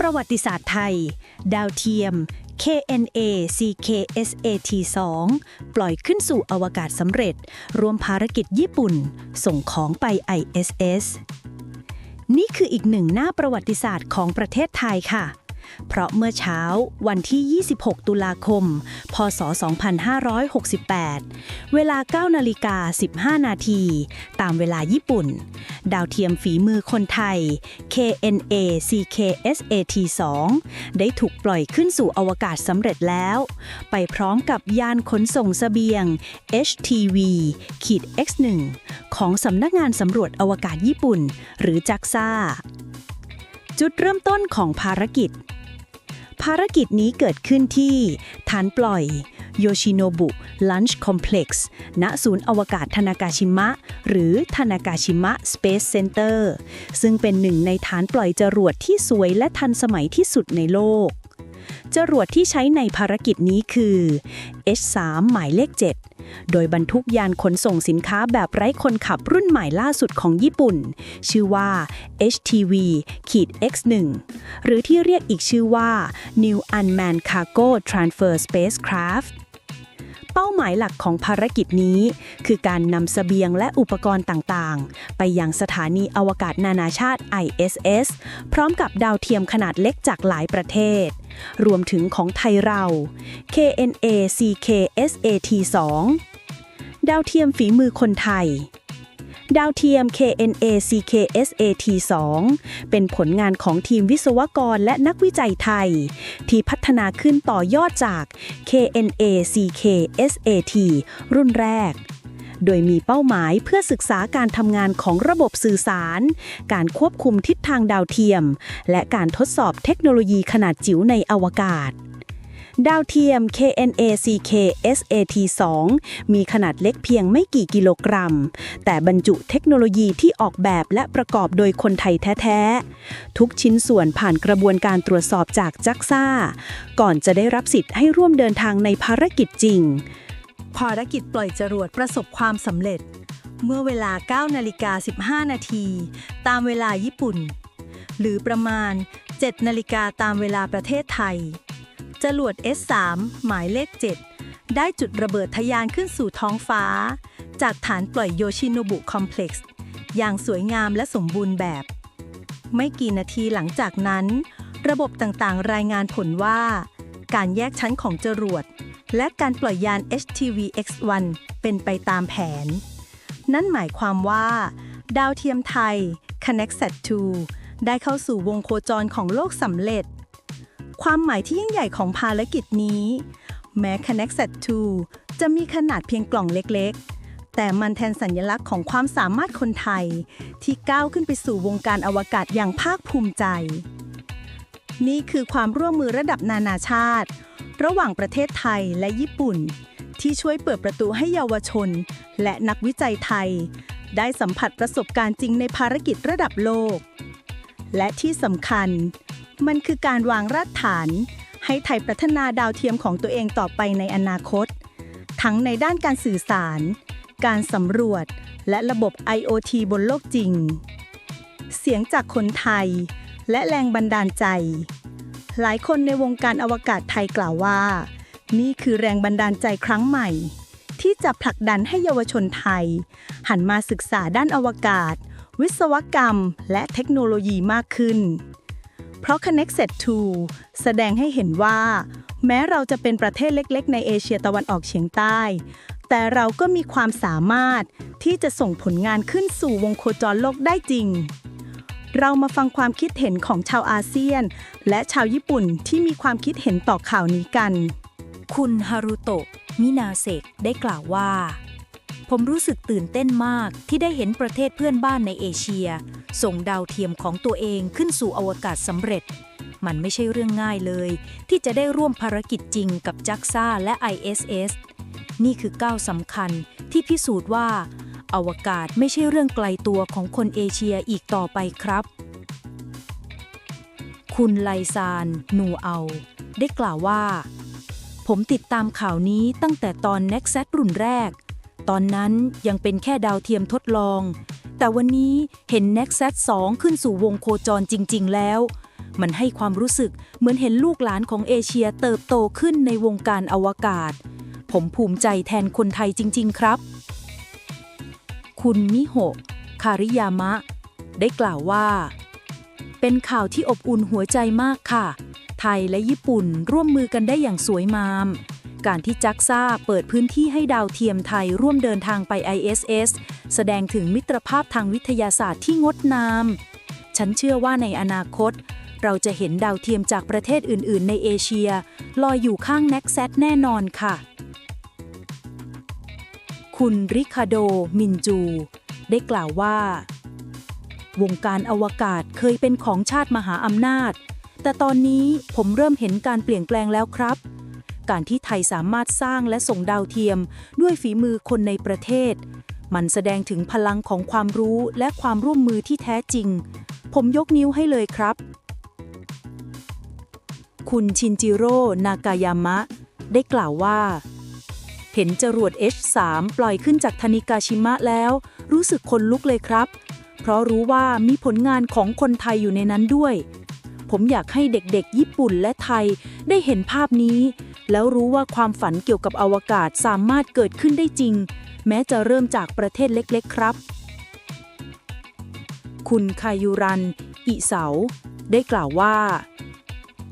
ประวัติศาสตร์ไทย ดาวเทียม KNA CKSAT 2ปล่อยขึ้นสู่อวกาศสำเร็จ รวมภารกิจญี่ปุ่น ส่งของไป ISS นี่คืออีกหนึ่งหน้าประวัติศาสตร์ของประเทศไทยค่ะ เพราะเมื่อเช้าวันที่ 26 ตุลาคม พศ 2568 เวลา 9 นาฬิกา 15 นาทีตามเวลาญี่ปุ่น ดาวเทียมฝีมือคนไทย KNA CKSAT 2ได้ถูกปล่อยขึ้นสู่อวกาศสำเร็จแล้ว ไปพร้อมกับยานขนส่งเสบียง HTV ขีด X1 ของสำนักงานสำรวจอวกาศญี่ปุ่น หรือจักซ่าจุดเริ่มต้นของภารกิจ ภารกิจนี้เกิดขึ้นที่ฐานปล่อยโยชิโนบุลันช์คอมเพล็กซ์ณศูนย์อวกาศทานากาชิมะ หรือทานากาชิมะสเปซเซ็นเตอร์ซึ่งเป็นหนึ่งในฐานปล่อยจรวดที่สวยและทันสมัยที่สุดในโลก จรวดที่ใช้ในภารกิจนี้คือ H3 หมายเลข 7 โดยบรรทุกยานขนส่งสินค้าแบบไร้คนขับรุ่นใหม่ล่าสุดของญี่ปุ่น ชื่อว่า HTV X1 หรือที่เรียกอีกชื่อว่า New Unmanned Cargo Transfer Spacecraft เป้าหมายหลักของภารกิจนี้ คือการนำเสบียงและอุปกรณ์ต่างๆ ไปยังสถานีอวกาศนานาชาติ ISS พร้อมกับดาวเทียมขนาดเล็กจากหลายประเทศ รวมถึงของไทยเรา KNA CKSAT 2ดาวเทียมฝีมือคนไทย ดาวเทียม KNA CKSAT 2เป็นผลงานของทีมวิศวกรและนักวิจัยไทย ที่พัฒนาขึ้นต่อยอดจาก KNA CKSAT รุ่นแรก โดยมีเป้าหมายเพื่อศึกษาการทำงานของระบบสื่อสาร การควบคุมทิศทางดาวเทียม และการทดสอบเทคโนโลยีขนาดจิ๋วในอวกาศดาวเทียม KNA CKSAT 2 มีขนาดเล็กเพียงไม่กี่กิโลกรัม แต่บรรจุเทคโนโลยีที่ออกแบบและประกอบโดยคนไทยแท้ ๆ ทุกชิ้นส่วนผ่านกระบวนการตรวจสอบจากจักซ่า ก่อนจะได้รับสิทธิ์ให้ร่วมเดินทางในภารกิจจริง ภารกิจปล่อยจรวดประสบความสำเร็จ เมื่อเวลา 9 นาฬิกา 15 นาที ตามเวลาญี่ปุ่น หรือประมาณ 7 นาฬิกาตามเวลาประเทศไทย จรวด S3 หมายเลข 7 ได้จุดระเบิดทะยานขึ้นสู่ท้องฟ้า จากฐานปล่อยโยชิโนบุคอมเพล็กซ์อย่างสวยงามและสมบูรณ์แบบ ไม่กี่นาทีหลังจากนั้น ระบบต่างๆ รายงานผลว่า การแยกชั้นของจรวด และการปล่อยยาน HTV X1 เป็นไปตามแผน นั่นหมายความว่า ดาวเทียมไทย ConnectSat 2 ได้เข้าสู่วงโคจรของโลกสำเร็จ ความหมายที่ยิ่งใหญ่ของภารกิจนี้ แม้ ConnectSat 2 จะมีขนาดเพียงกล่องเล็กๆ แต่มันแทนสัญลักษณ์ของความสามารถคนไทย ที่ก้าวขึ้นไปสู่วงการอวกาศอย่างภาคภูมิใจ นี่คือความร่วมมือระดับนานาชาติ ระหว่างประเทศไทยและญี่ปุ่น ที่ช่วยเปิดประตูให้เยาวชน และนักวิจัยไทย ได้สัมผัสประสบการณ์จริงในภารกิจระดับโลก และที่สำคัญ มันคือการวางรากฐาน ให้ไทยพัฒนาดาวเทียมของตัวเองต่อไปในอนาคต ทั้งในด้านการสื่อสาร การสำรวจ และระบบ IoT บนโลกจริง เสียงจากคนไทย และแรงบันดาลใจ หลายคนในวงการอวกาศไทยกล่าวว่า นี่คือแรงบันดาลใจครั้งใหม่ ที่จะผลักดันให้เยาวชนไทย หันมาศึกษาด้านอวกาศ วิศวกรรม และเทคโนโลยีมากขึ้น เพราะ ConnectSat 2แสดงให้เห็นว่า แม้เราจะเป็นประเทศเล็ก ๆ ในเอเชียตะวันออกเฉียงใต้ แต่เราก็มีความสามารถที่จะส่งผลงานขึ้นสู่วงโคจรโลกได้จริง เรามาฟังความคิดเห็นของชาวอาเซียน และชาวญี่ปุ่นที่มีความคิดเห็นต่อข่าวนี้กัน คุณฮารุโตะ มินาเซกได้กล่าวว่า ผมรู้สึกตื่นเต้นมากที่ได้เห็นประเทศเพื่อนบ้านในเอเชีย ส่งดาวเทียมของตัวเองขึ้นสู่อวกาศสำเร็จ มันไม่ใช่เรื่องง่ายเลย ที่จะได้ร่วมภารกิจจริงกับจักซ่าและ ISS นี่คือก้าวสำคัญที่พิสูจน์ว่า อวกาศไม่ใช่เรื่องไกลตัวของคนเอเชียอีกต่อไปครับ คุณไลซานนูเอา ได้กล่าวว่า ผมติดตามข่าวนี้ตั้งแต่ตอน n e x a t รุ่นแรก ตอนนั้นยังเป็นแค่ดาวเทียมทดลอง แต่วันนี้เห็น n e x a t 2 ขึ้นสู่วงโคจรจริง ๆ แล้ว มันให้ความรู้สึกเหมือนเห็นลูกหลานของเอเชียเติบโตขึ้นในวงการอวกาศ ผมภูมิใจแทนคนไทยจริง ๆ ครับ คุณมิโฮะคาริยามะ ได้กล่าวว่า เป็นข่าวที่อบอุ่นหัวใจมากค่ะ ไทยและญี่ปุ่นร่วมมือกันได้อย่างสวยงาม การที่จักซ่าเปิดพื้นที่ให้ดาวเทียมไทยร่วมเดินทางไป ISS แสดงถึงมิตรภาพทางวิทยาศาสตร์ที่งดงาม ฉันเชื่อว่าในอนาคต เราจะเห็นดาวเทียมจากประเทศอื่น ๆ ในเอเชีย ลอยอยู่ข้าง n e x a t แน่นอนค่ะ คุณริคาโด มินจู ได้กล่าวว่า วงการอวกาศเคยเป็นของชาติมหาอำนาจ แต่ตอนนี้ผมเริ่มเห็นการเปลี่ยนแปลงแล้วครับ การที่ไทยสามารถสร้างและส่งดาวเทียม ด้วยฝีมือคนในประเทศ มันแสดงถึงพลังของความรู้และความร่วมมือที่แท้จริง ผมยกนิ้วให้เลยครับ คุณชินจิโร่ นากายามะ ได้กล่าวว่า เห็นจรวด H3 ปล่อยขึ้นจากทานิกาชิมะแล้ว รู้สึกขนลุกเลยครับ เพราะรู้ว่ามีผลงานของคนไทยอยู่ในนั้นด้วย ผมอยากให้เด็กๆ ญี่ปุ่นและไทยได้เห็นภาพนี้ แล้วรู้ว่าความฝันเกี่ยวกับอวกาศสามารถเกิดขึ้นได้จริง แม้จะเริ่มจากประเทศเล็กๆ ครับ คุณคายุรัน อิเสา ได้กล่าวว่า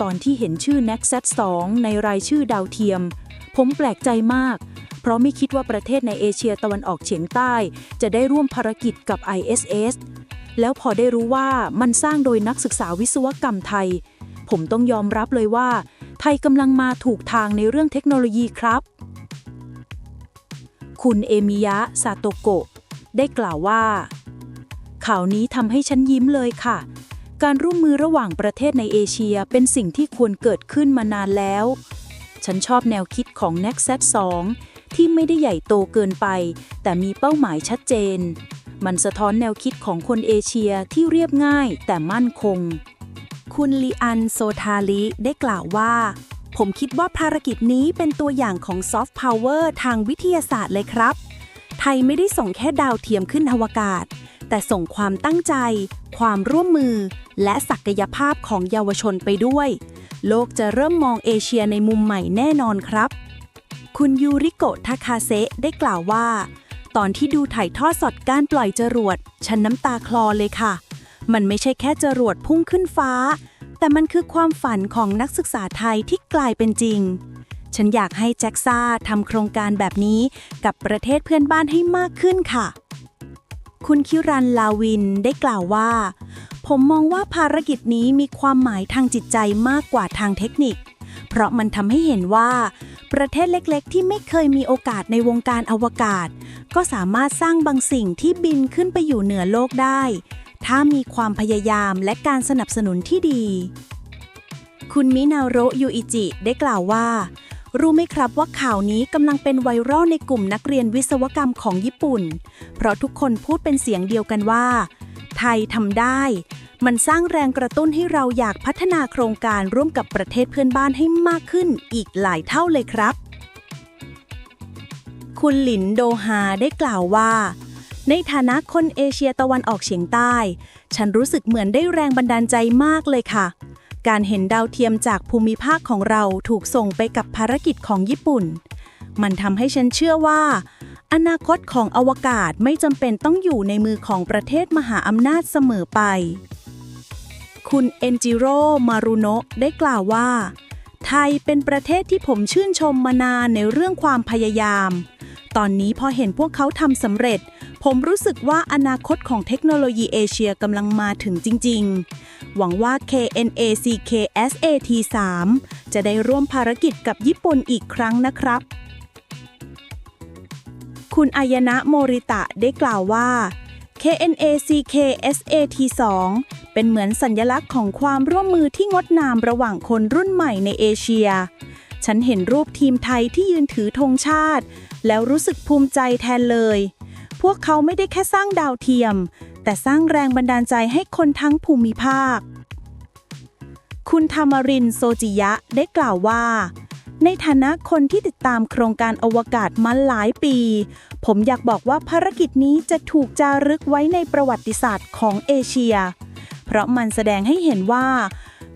ตอนที่เห็นชื่อ n e x a t 2ในรายชื่อดาวเทียม ผมแปลกใจมาก เพราะไม่คิดว่าประเทศในเอเชียตะวันออกเฉียงใต้ จะได้ร่วมภารกิจกับ ISS แล้วพอได้รู้ว่ามันสร้างโดยนักศึกษาวิศวกรรมไทย ผมต้องยอมรับเลยว่า ไทยกำลังมาถูกทางในเรื่องเทคโนโลยีครับ คุณเอมิยะซาโตโกะได้กล่าวว่า ข่าวนี้ทำให้ฉันยิ้มเลยค่ะ การร่วมมือระหว่างประเทศในเอเชียเป็นสิ่งที่ควรเกิดขึ้นมานานแล้ว ฉันชอบแนวคิดของ n e x a t 2ที่ไม่ได้ใหญ่โตเกินไป แต่มีเป้าหมายชัดเจน มันสะท้อนแนวคิดของคนเอเชียที่เรียบง่ายแต่มั่นคง คุณลีอันโซทาลิได้กล่าวว่า ผมคิดว่าภารกิจนี้เป็นตัวอย่างของซอฟต์พาวเวอร์ทางวิทยาศาสตร์เลยครับ ไทยไม่ได้ส่งแค่ดาวเทียมขึ้นอวกาศ แต่ส่งความตั้งใจ ความร่วมมือ และศักยภาพของเยาวชนไปด้วย โลกจะเริ่มมองเอเชียในมุมใหม่แน่นอนครับ คุณยูริโกะทาคาเซะได้กล่าวว่า ตอนที่ดูถ่ายทอดสดการปล่อยจรวด ฉันน้ำตาคลอเลยค่ะ มันไม่ใช่แค่จรวดพุ่งขึ้นฟ้า แต่มันคือความฝันของนักศึกษาไทยที่กลายเป็นจริง ฉันอยากให้แจ็กซ่าทำโครงการแบบนี้กับประเทศเพื่อนบ้านให้มากขึ้นค่ะคุณคิรันลาวินได้กล่าวว่า ผมมองว่าภารกิจนี้มีความหมายทางจิตใจมากกว่าทางเทคนิค เพราะมันทำให้เห็นว่า ประเทศเล็กๆ ที่ไม่เคยมีโอกาสในวงการอวกาศ ก็สามารถสร้างบางสิ่งที่บินขึ้นไปอยู่เหนือโลกได้ ถ้ามีความพยายามและการสนับสนุนที่ดี คุณมินาโรยูอิจิได้กล่าวว่า รู้ไหมครับว่าข่าวนี้กำลังเป็นไวรัลในกลุ่มนักเรียนวิศวกรรมของญี่ปุ่น เพราะทุกคนพูดเป็นเสียงเดียวกันว่าไทยทำได้ มันสร้างแรงกระตุ้นให้เราอยากพัฒนาโครงการร่วมกับประเทศเพื่อนบ้านให้มากขึ้นอีกหลายเท่าเลยครับ คุณหลินโดฮาได้กล่าวว่า ในฐานะคนเอเชียตะวันออกเฉียงใต้ ฉันรู้สึกเหมือนได้แรงบันดาลใจมากเลยค่ะ การเห็นดาวเทียมจากภูมิภาคของเราถูกส่งไปกับภารกิจของญี่ปุ่น มันทำให้ฉันเชื่อว่าอนาคตของอวกาศไม่จำเป็นต้องอยู่ในมือของประเทศมหาอำนาจเสมอไป คุณเอนจิโร่มารุโนะได้กล่าวว่า ไทยเป็นประเทศที่ผมชื่นชมมานานในเรื่องความพยายาม ตอนนี้พอเห็นพวกเขาทำสำเร็จ ผมรู้สึกว่าอนาคตของเทคโนโลยีเอเชียกำลังมาถึงจริง ๆ หวังว่า KNACKSAT 3 จะได้ร่วมภารกิจกับญี่ปุ่นอีกครั้งนะครับ คุณอายนะโมริตะได้กล่าวว่า KNACKSAT 2 เป็นเหมือนสัญลักษณ์ของความร่วมมือที่งดงามระหว่างคนรุ่นใหม่ในเอเชีย ฉันเห็นรูปทีมไทยที่ยืนถือธงชาติ แล้วรู้สึกภูมิใจแทนเลย พวกเขาไม่ได้แค่สร้างดาวเทียม แต่สร้างแรงบันดาลใจให้คนทั้งภูมิภาค คุณธรรมรินทร์โซจิยะได้กล่าวว่า ในฐานะคนที่ติดตามโครงการอวกาศมาหลายปี ผมอยากบอกว่าภารกิจนี้จะถูกจารึกไว้ในประวัติศาสตร์ของเอเชีย เพราะมันแสดงให้เห็นว่า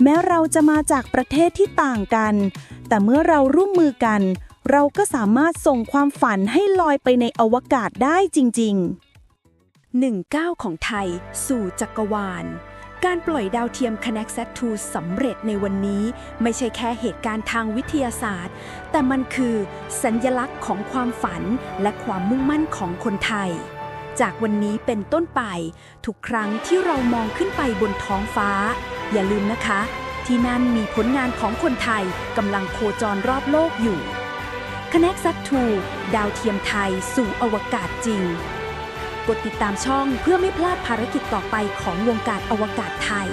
แม้เราจะมาจากประเทศที่ต่างกัน แต่เมื่อเราร่วมมือกัน เราก็สามารถส่งความฝันให้ลอยไปในอวกาศได้จริง ๆ หนึ่งก้าวของไทยสู่จักรวาล การปล่อยดาวเทียม Connect 2สำเร็จในวันนี้ ไม่ใช่แค่เหตุการณ์ทางวิทยาศาสตร์ แต่มันคือสัญญลักษณ์ของความฝันและความมุ่งมั่นของคนไทย จากวันนี้เป็นต้นไป ทุกครั้งที่เรามองขึ้นไปบนท้องฟ้า อย่าลืมนะคะ ที่นั่นมีผลงานของคนไทยกำลังโคจรรอบโลกอยู่ Connect 2ดาวเทียมไทยสู่อวกาศจริง ดติดตามช่องเพื่อไม่พลาดภารกิจต่อไปของวงการอวกาศไทย